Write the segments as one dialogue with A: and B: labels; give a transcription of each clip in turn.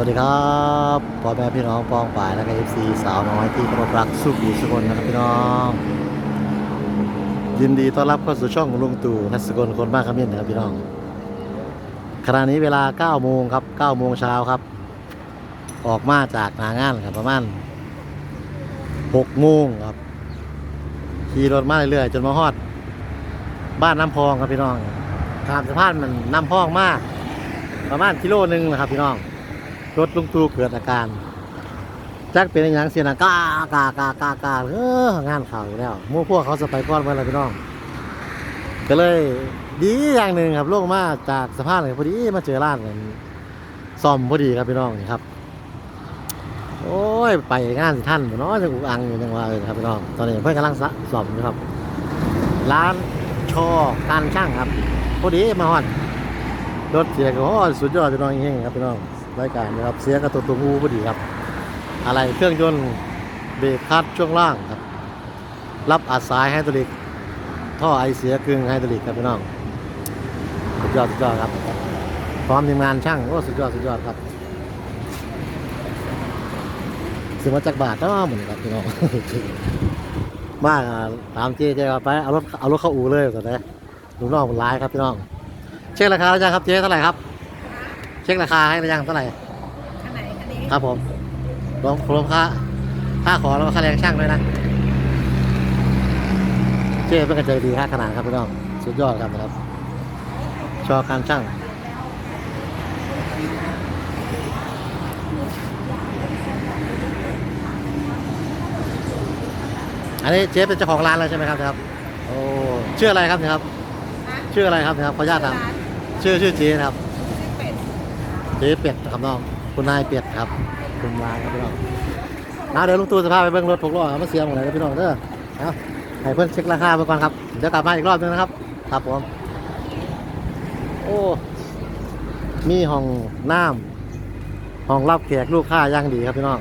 A: วัสดีครับพ่อแม่พี่น้องปองป่ายและก็เอฟซีสาวน้อยที่เคารพรักสุขุสุคนนะครับพี่น้อง ยินดีต้อนรับเข้าสู่ช่องลุงตู่ทัศกลคนบ้านขมิ้นนะครับพี่น้องขณะนี้เวลา9โมงครับ9โมงเช้าครับ ออกมาจากหางานครับประมาณ6โมงครับขี่รถมาเรื่อยๆจนมาฮอด บ้านน้ำพองครับพี่น้องขามสะพานมันน้ำพองมาก ประมาณกิโลหนึงนะครับพี่น้อง รถลุงตู่เกิดอาการจักเป็นอย่างเสียนะกากากากากาเอองานข่าวอยู่แล้วมู่พวกเขาสไปก้อนเมื่อไรพี่น้องก็เลยดีอย่างหนึ่งครับลงมาจากสะพานเลยพอดีมาเจอร้านกันซ่อมพอดีครับพี่น้องนี่ครับ โอ้ยไปงานสิท่านเนาะจะอุกอังอยู่จังหวะเลยครับพี่น้องตอนนี้เพื่อนกำลังซ่อมอยู่ครับ ร้านชอการช่างครับพอดีมาฮอดรถเสียก็โอ้ยสุดยอดพี่น้องเฮงครับพี่น้อง รายการนะครับ เสียกับตัวตัวงูพอดีครับ อะไรเครื่องยนต์เบรกคัดช่วงล่างครับ รับอัดสายไฮดรอลิก ท่อไอเสียกึ่งไฮดรอลิกครับพี่น้อง สุดยอดสุดยอดครับ พร้อมทีมงานช่างโอ้สุดยอดสุดยอดครับซื้อมาจากบาทก็เหมือนครับพี่น้องมากอะตามเจ๊เจ๊ครับไปเอารถเอารถเข้าอู่เลยก่อนนะลูกน้องมันร้ายครับพี่น้อง เช็คราคาแล้วยังครับเจ๊เท่าไหร่ครับ เช็คราคาให้หรือยังเท่าไหร่
B: อันไหนอันนี้
A: ครับผมรวมรวมค่าค่าขอแล้วก็ค่าแรงช่างด้วยนะเจ๊เป็นกระใจดีค่าขนาดครับพี่น้องสุดยอดครับนะครับ ชอการช่างอันนี้เจ๊เป็นเจ้าของร้านแล้วใช่ไหมครับครับโอ้ชื่ออะไรครับเนี่ยครับ ชื่ออะไรครับเนี่ยครับขออนุญาตถาม
B: ร้าน
A: ชื่อชื่อเจ๊นะครับ
B: ชื่อเป็ด
A: เจ๊เป็ดนะครับน้องคุณนายเป็ดครับคุณร้านครับพี่น้องนะเดี๋ยวลุงตู่จะพาไปเบิ้งรถหกล้อครับมาเสียหมดเลยนะพี่น้องเด้อเอาให้เพื่อนเช็คราคาไปก่อนครับเดี๋ยวกลับมาอีกรอบนึงนะครับ ครับผมโอ้มีห้องน้ำห้องรับแขกลูกค้าย่างดีครับพี่น้อง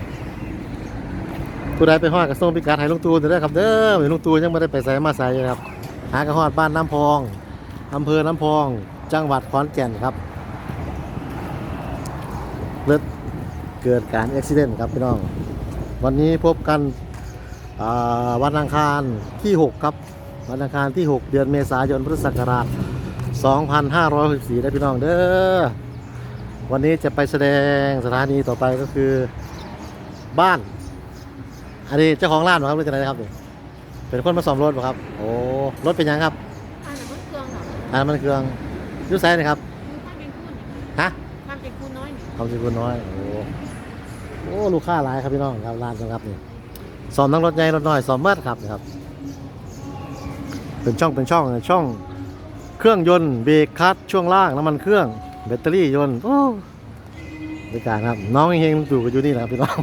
A: ผู้ใดไปฮอดกระทรวงพิกัดให้ลุงตู่จะได้ครับเด้อเดี๋ยวลุงตู่ยังไม่ได้ไปใส่มาใส่เลยครับ หากระฮอดบ้านน้ำพองอำเภอน้ำพอง จังหวัดขอนแก่นครับ เลิดเกิดการอุบิเหตุครับพี่น้อง วันนี้พบกันอ่าวันอังคารที่ 6 ครับ วันอังคารที่ 6 เดือนเมษายนพุทธศักราช 2564ได้พี่น้องเด้อวันนี้จะไปแสดงสถานีต่อไปก็คือบ้าน อันนี้เจ้าของร้านเหรอครับหรือจะไหนครับนี่เป็นคนมาซ่อมรถเหรอครับ โอ้รถเป็นยังครับ
B: อันไหนมันเครื่องเหรอ
A: อันนั้นมันเครื่องอยูไซน์นะครับ
B: ความเป็นคูณ
A: ฮะ
B: ความเป็น คูณน้อยนี่
A: ความสิคุณน้อย โอ้โอ้ลูกค้าหลายครับพี่น้องครับร้านนะครับนี่สอมทั้งรถใหญ่รถน้อยสอมเมื่อครับนะครับ เป็นช่องเป็นช่องช่อง เครื่องยนต์เบรกคลัตช่วงล่างน้ำมันเครื่องแบตเตอรี่ยนต์โอ้บริการครับ น้องเฮงๆตู่กันอยู่นี่แหละครับพี่น้อง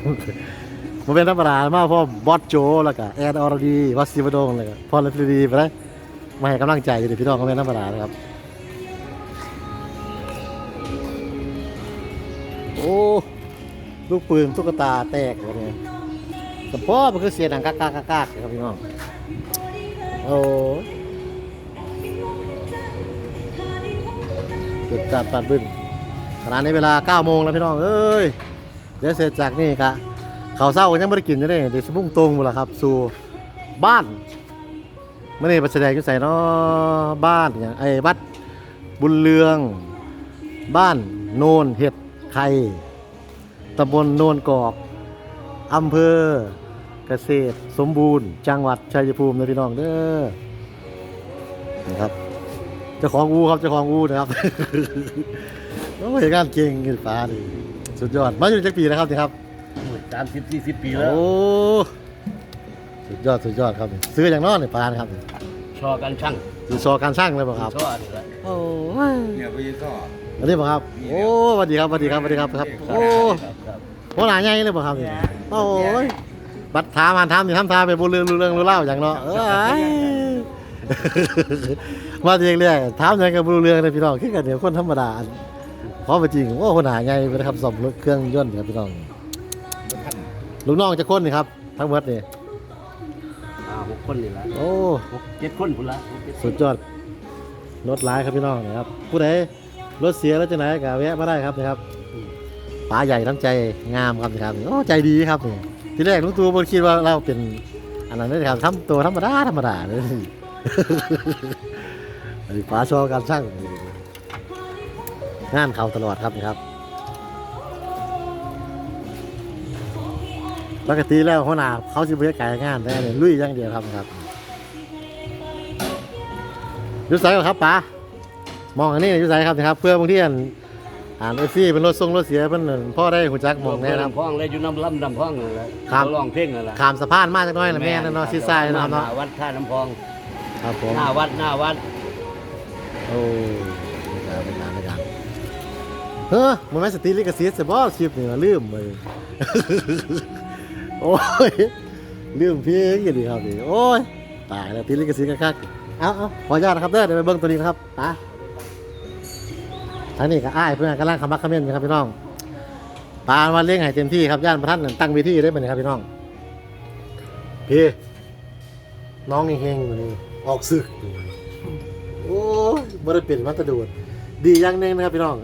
A: มันเป็นธรรมดามากเพราะบอสโจแล้วก็แอนออร์ดีวัสซิวดงเลยก็พอลฟรีไปเลยมาให้กำลังใจอยู่ดิพี่น้องก็เป็นธรรมดานะครับ ลูกปืนตุ๊กตาแตกเลยเนี่ยแต่พ่อมันคือเสียงดังกากากากากครับพี่น้องโอ้จุดจัดปัดบึ้นขณะนี้เวลา9โมงแล้วพี่น้องเอ้ยเดี๋ยวเสร็จจากนี่กะเขาเศร้าก็ยังไม่ได้กินอยู่เลยเดี๋ยวสมุ่งตรงหมดล้วครับ สู่บ้านไม่ได้ไปแสดงยู่ใส่เนาะบ้านอย่างไอ้วัดบุญเรือง บ้านโนนเห็ดไข่ ตำบลโนนกอกอำเภอเกษตรสมบูรณ์ จังหวัดชัยภูมินะพี่น้องเด้อนะครับเจ้าของอูครับเจ้าของอูนะครับโอ้ยงานเก่งเงินฟ้าดิสุดยอดมาอยู่จักปีนะครับนี่ครับ
C: สามสิบสี่สิบปีแล้ว
A: โอ้สุดยอดสุดยอดครับ ซื้ออย่างนอนในปานครับ
C: ชอกันช่าง
A: ซื้อซอการช่างเลยเปล่ะครับ
C: ชอนี่แหละ
A: โอ้ย
D: เนี่ยไปยืนต่อ
A: อันนี้เปล่ะครับ โอ้สวัสดีครับสวัสดีครับสวัสดีครับครับ โอ้
C: ครับครับ
A: โหหนาใหญ่เลยเปล่ะครับนี่โอ้ยบัดถามหันถามนี่ทำทาไปบุญเรื่องรู้เรื่องรู้เล่าอย่างเนาะเอ้ยมาเรียกเรียกถามอย่างกับรู้เรื่องเลยพี่น้องคือกันเดี๋ยวคนธรรมดาเพราะว่าจริงโอ้คนหาใหญ่ไปนะครับสอบรถเครื่องยนต์ครับพี่น้องลูกน้องจะคนนี่ครับ ทั้งหมดนี่
C: อ่าหกคนนี่แหละ
A: โอ้
C: หกเจ็ดคนพุ่นละหกเจ็
A: สุดยอดรถหลายครับพี่น้องนะครับผู้ใดรถเสียแล้วจะไหนกะแวะมาได้ครับนะครับพ ป๋าใหญ่น้ำใจงามครับนะครับโอ้ใจดีครับนี่ทีแรกลุงตู่บนคิดว่าเราเป็นอันนั้นเลยครับทำตัวธรรมดาธรรมดาเลยอันนี้ป๋าชอบการช่างงานเขาตลอดครับนี่ครับปกติแล้วหัวหน้าเขาสิบเรียกไก่งานแต่เนี่ยลุยอย่างเดียวครับครับอยุสัยครับป๋ามองอันนี้อยุสัยครับนะครับ เพื่อบางที่อัน อ่านเอฟซีเป็นรถทรงรถเสียเพิ่นนั่นพ่อได้หุ่นจักมองแน่นะครับ
C: พ้องเลยอยู่น้ำลำน้ำพ้องนั่นแหละ
A: ครับ
C: เขาร้องเพลงนั่นแหละ
A: ขามสะพานมาจักหน้อยนะแม่นั่นเนาะซีซ้ายเนาะ
C: ห
A: เนาะ
C: น้าวัดท่าน้ำพอง
A: ครับผม
C: หน้าวัดหน้าวัด
A: โอ้ไม่การไม่การไม่การเฮ้อมันไม่สติลิกสิทธิ์สิบ่คลิปนี่ลืมไปโอ้ยลืมเพลงกันดีครับนี่โอ้ยตายแล้วติดลิขสิทธิ์คักๆเอาเอาขออนุญาตนะครับเด้อเดี๋ยวไปเบิ่งตัวนี้นะครับตา ทางนี้ก็อ้ายเพื่อนกำลังคำมักคำเมนต์อยู่ครับพี่น้องปานวันเลี้ยงให้เต็มที่ครับย่านประทัดนั่นตั้งเวทีได้ไหมครับพี่น้องพี่น้องเฮงๆอยู่นี่ออกศึกอยู่โอ้บริเปลี่ยนมาตรดูดดีอย่างหนึงนะครับพี่น้อง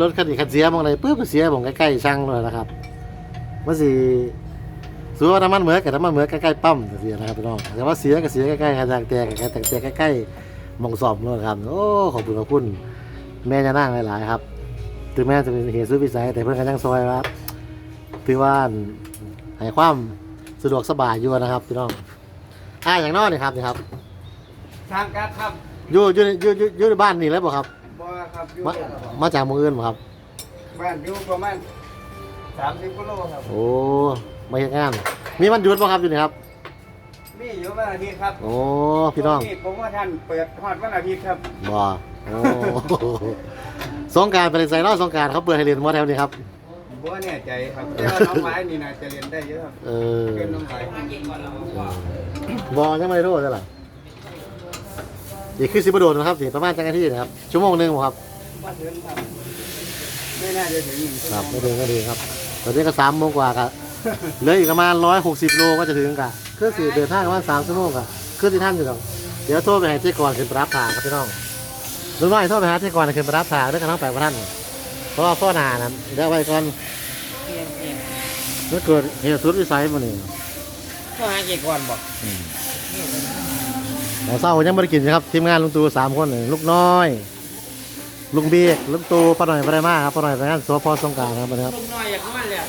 A: รถคันนี้คันเสียมองอะไรปุ๊บก็เสียมองใกล้ๆช่างเลยนะครับมันสิสมมติว่าน้ำมันเหมือกับน้ำมันเหมือใกล้ๆปั๊มเสียนะครับพี่น้องแต่ว่าเสียกับเสียใกล้ๆหางแตกกับแตกแตกใกล้ๆมองสอบเลยครับโอ้ขอบคุณขอบคุณ แม่จะนั่งหลายๆครับถึงแม้จะเป็นเหตุสุดวิสัยแต่เพื่อนก็ยังซอยครับถือว่าให้ความสะดวกสบายอยู่นะครับพี่น้องอ่าอย่างนอกนี่ครับนี่ครับ
D: ทางการครับ
A: อยู่อยู่ในอยู่อยู่อยู่ในบ้านนี่แล้วบ่ครับ
D: บ่ครับอยู่
A: มามาจากหมืองอื่นบ่ครับ
D: บ้านอยู่ประมาณ30กิโลครับ
A: โอ้มาเฮ็ดงานมีวันหยุดบ่ครับอยู่นี่ครับ
D: มีอยู่วันอาทิตย์ครับ
A: โอ้พี่น้อง
D: ช่วผมว่าท่านเปิดฮอดวันอาทิตย์ครับ
A: บ่ โอ้สงกรารเป็นไซนอสงกรารเขาเปิดให้เรียนมอแถวนี้ครับ
D: บ่แน่ใจครับแต่ว่าน้องไม้นี่น่าจะเรียนได้เยอะครับ
A: เออ
D: เป็นน้องไม้
A: บอยังไม่ได้โทษใช่หรออีกคือสิบโดนนะครับสิประมาณจังนาทีนะครับ ชั่วโมงหนึงบ่ครับ
D: มาถึงครับไม่น่าจะถึงหนึ่งชั่ว
A: ครับ
D: โม
A: ไม่
D: ง
A: ถึงก็ดีครับตอนนี้ก็สามโมงกว่าครับเหลืออีกประมาณร้อยหกสิบโลก็จะถึงกะคือสิเดินทางประมาณสามชั่วโมงกะคือที่ท่านอยู่หรอกเดี๋ยวโทรไปให้เจ๊กรขึ้นไปรับทางครับพี่น้อง ลุงน้อยโทรไปหาเจ๊กรขึ้นไปรับทางด้วยกันทั้งแปดท่านเพราะว่าพ่อหนานะเดี๋ยวไว้ก่อนเมื่อเกิดเหตุสุดวิสัยมันนี่
D: ก็หาเกี่ก่อนบอก
A: หมอเศร้ายังไม่ได้กินนะครับทีมงานลุงตูสามคนนี่ลูกน้อย ลุงเบียกลุงตูป้าหน่อยไปได้มากครับป้าหน่อยไปงานสวพสงกรารครับวันนี้ครับ
D: ลูกน้อยอยากมาเลย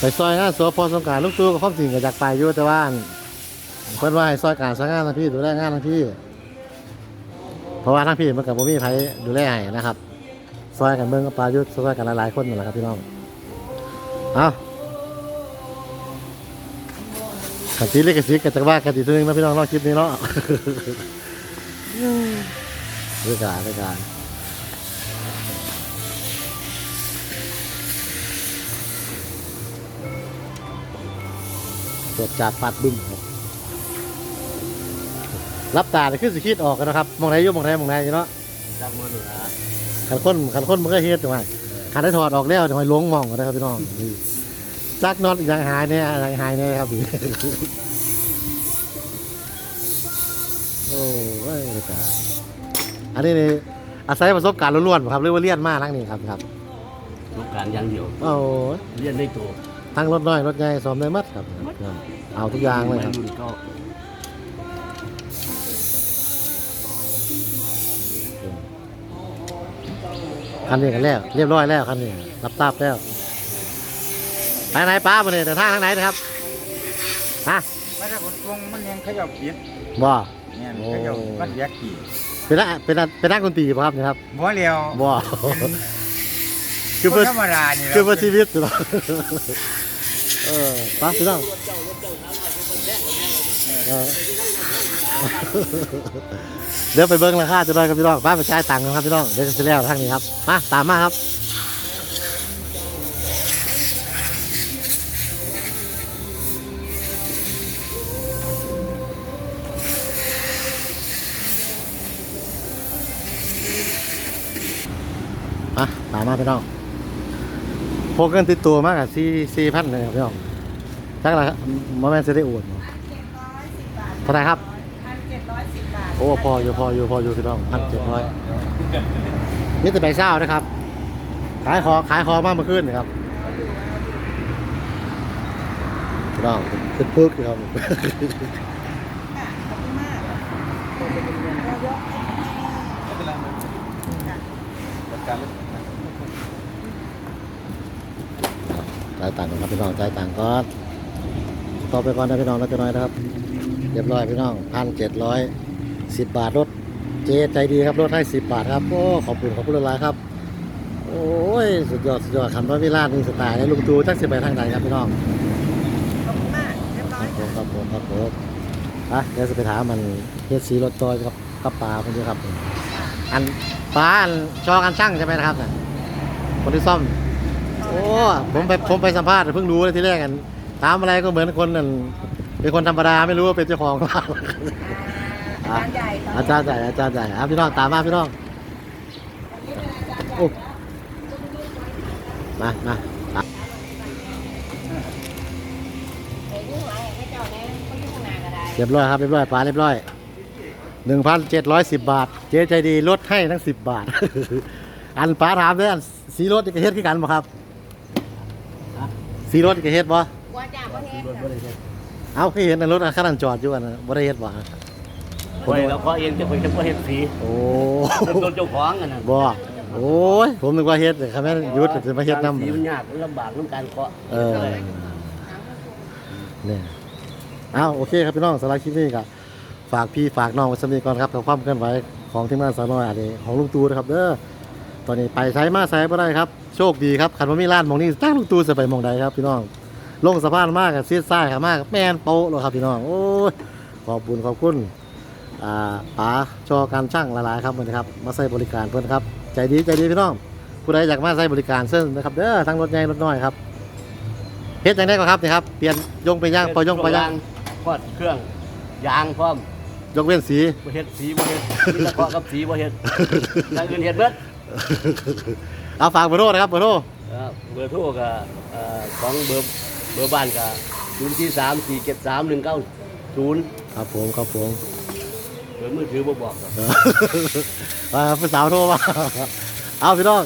A: ไปซอยงานสวพสงกรารลุงตูก็ความจริงก็อยากไปอยู่แต่ว่าเพิ่นว่าให้ซอยการซอยงานทั้งพี่ดูแลงานทั้งพี่ เพราะว่าทั้งพี่มันกับผมมีไผดูแลให้นะครับซอยกันเมืองกับปลายุทธ์ซอยกันหลายๆคนนั่นแหละครับพี่น้องเอาขันตีเล็กกระซิกกันจากว่ากันตีตัวนึงนะพี่น้องเนอกคลิปนี้เนาะเรื่องการเรื่องการตรวจจัดปัดบึ้ม รับตาเนี่ยขึ้นสิคิดออกกันนะครับมองไหนอยู่มองไหนมองไหนอยู่เนาะ
C: จังหวัดเหนือ
A: ขันคนขันคนมันก็เฮ็ดถูกไหมขันได้ถอดออกแล้วเดี๋ยวให้ลงมองก็ได้ครับพี่น้องนี่จักน็อตอีกอย่างหายเนี่ยอย่างหายเนี่ยครับพี่โอ้ยเรื่องการอันนี้นี่อาศัยประสบการณ์ล้วนๆครับเรียกว่าเลียนมากทั้งนี้ครับครับ
C: ลูกการอย่างเดียว
A: โอ้ย
C: เรียนได้ตัว
A: ทั้งรถน้อยรถใหญ่สอมได้หมัดครับ เอาทุกอย่างเลยครับ คันนี้กันแล้วเรียบร้อยแล้วคันนี้รับทราบแล้วไปไหนป้ามาเนี่ยเดินทางทางไหนนะครับฮะ
D: ไม่ได้ผลตรงมันยังขยับขีด
A: บ่
D: เนี่ยขยับมันเรียกกี่
A: เป็นนักเป็นนักเป็นนักดนตรีป่ะครับเนี่ยครับ
D: บ่เลียว
A: บ่
D: คื
A: คือเพื่อ
D: ธรรมดานี่หละ
A: คือเพื่อชีวิตสิเนา เออไป้าพี่น้องเออเดี๋ยวไปเบิ้งราคาจะได้ครับพี่น้องป้าไปจ่ายตังค์นะครับพี่น้องเดี๋ยวจะแล้วทางนี้ครับมาตามมาครับมาตามมาพี่น้อง พกเงินติดตัวมากอะสี่สี่พันเลยครัพี่น้องจักอะไรครับมาแม่จะได้อวดเท่าไหร่ครับโอ้พออยู่พออยู่พออยู่พี่น้องพันเจ็ดร้อยนี่แต่ใบเช้านะครับ ขายคอขายคอมากมื่อคืนนะครับพี่น้องเป็นปึ๊กอยู่ครับ
B: กา
D: รเลือก
A: จ่ายตังค์ก่อนครับพี่น้องจ่ายตังค์ก่อนต่อไปก่อนนะพี่น้องนะจะน้อยนะครับเรียบร้อยพี่น้องพันเจ็ดร้อยสิบบาทรถเจ๊ใจดีครับรถให้สิบบาทครับโอ้ขอบคุณขอบคุณหลายๆครับ โอ้ยสุดยอดสุดยอดคันว่าวิลาศนี่สไตล์ในลุงตูจักสิไปทางไหนครับพี่น้อง
B: ขอบคุณมากเรียบร้อย
A: ครับผมครับผมครับผมอะเดี๋ยวจะไปถามมันเฮ็ดสีรถจอยกับกับปลาคนนี้ครับ อันปลาอันชอกันช่างใช่ไหมนะครับน่ะคนที่ซ่อม ผมไปผมไปสัมภาษณ์เพิ่งรู้เลยที่แรกกันถามอะไรก็เหมือนคนนั่นเป็นคนธรรมดาไม่รู้ว่าเป็นเจ้าของร้าน
B: อาจารย์ใหญ่
A: อาจารย์ใหญ่อาจารย์ใหญ่ครับพี่น้องตามมาพี่น้องโอ้มามาเรียบร้อยครับเรียบร้อยปลาเรียบร้อยหนึ่งพันเจ็ดร้อยสิบบาท เจ๊ใจดีลดให้ทั้งสิบบาท อันป้าถามด้วยอันสีรถนี่ก็เฮ็ดคือกันบ่ครับ สีรถนี่ก็เฮ็ดบ่
B: ว่าจ่าประเทศ
C: รถบ่ได้เฮ็ด
A: เอ้าพี่เห็นอันรถอันข้างหลังจอดอยู่อันนั้นบ่ได้เฮ็ดบ่
C: ไว้แล้วก็เองจะไปจะบ่เฮ็ดสี
A: โอ้
C: เป็นตัวเจ้าของกันน่ะ
A: บ่โอ้ยผมนึกว่าเฮ็ดแต่คันแม่นหยุดจะมาเฮ็ดนำ
C: สีมันยากมันลำบากน้ำการเคาะ
A: เออเนี่ยเอ้าโอเคครับพี่น้องสำหรับคลิปนี้ก็ฝากพี่ฝากน้องไว้สำนีก่อนครับกับความเคลื่อนไหวของทีมงานสาวน้อยอันนี้ของลุงตูนะครับเด้อ ตอนนี้ไปใช้มาใช้บ่ได้ครับ โชคดีครับคันว่ามีร้านหมองนี้จ้างลุงตูจะไปหมองใดครับพี่น้อง ลงสะพานมากกับซีดซ้ายครับมากแม่นโป๊ะเลยครับพี่น้อง โอ้ย ขอบคุณขอบคุณอ่าป๋าชอการช่างหลายๆครับเหมือนครับ มาใช้บริการเพื่อนครับ ใจดีใจดีพี่น้อง ผู้ใดอยากมาใช้บริการเส้นนะครับ เด้อทั้งรถใหญ่รถน้อยครับเฮ็ดจังได๋ก็ครับนี่ครับ เปลี่ยนยงไปย่างปอยงไปย่าง
C: พอดเครื่องยางพร้อม
A: ยกเว้นสี
C: บ่เฮ็ดสีบ่เฮ็ดมีแต่เคาะกับสีบ่เฮ็ดอย่างอื่นเฮ็ดเบิด
A: เอาฝากเบอร์โทรนะครับเบอร์โทร
C: เอ่อเบอร์โทรก็เอ่อของเบอร์เบอร์บ้านก็04347319
A: ครับผมครับผม
C: เบอร์มือถือบ่บอกครับ
A: อ่าผู้สาวโทรมาเอาพี่น้อง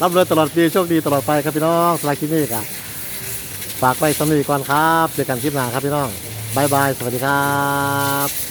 A: รับเลยตลอดปีโชคดีตลอดไปครับพี่น้องสำหรับคลิปนี้ก็ฝากไว้สำหรับก่อนครับเจอกันคลิปหน้าครับพี่น้องบายบาย สวัสดีครับ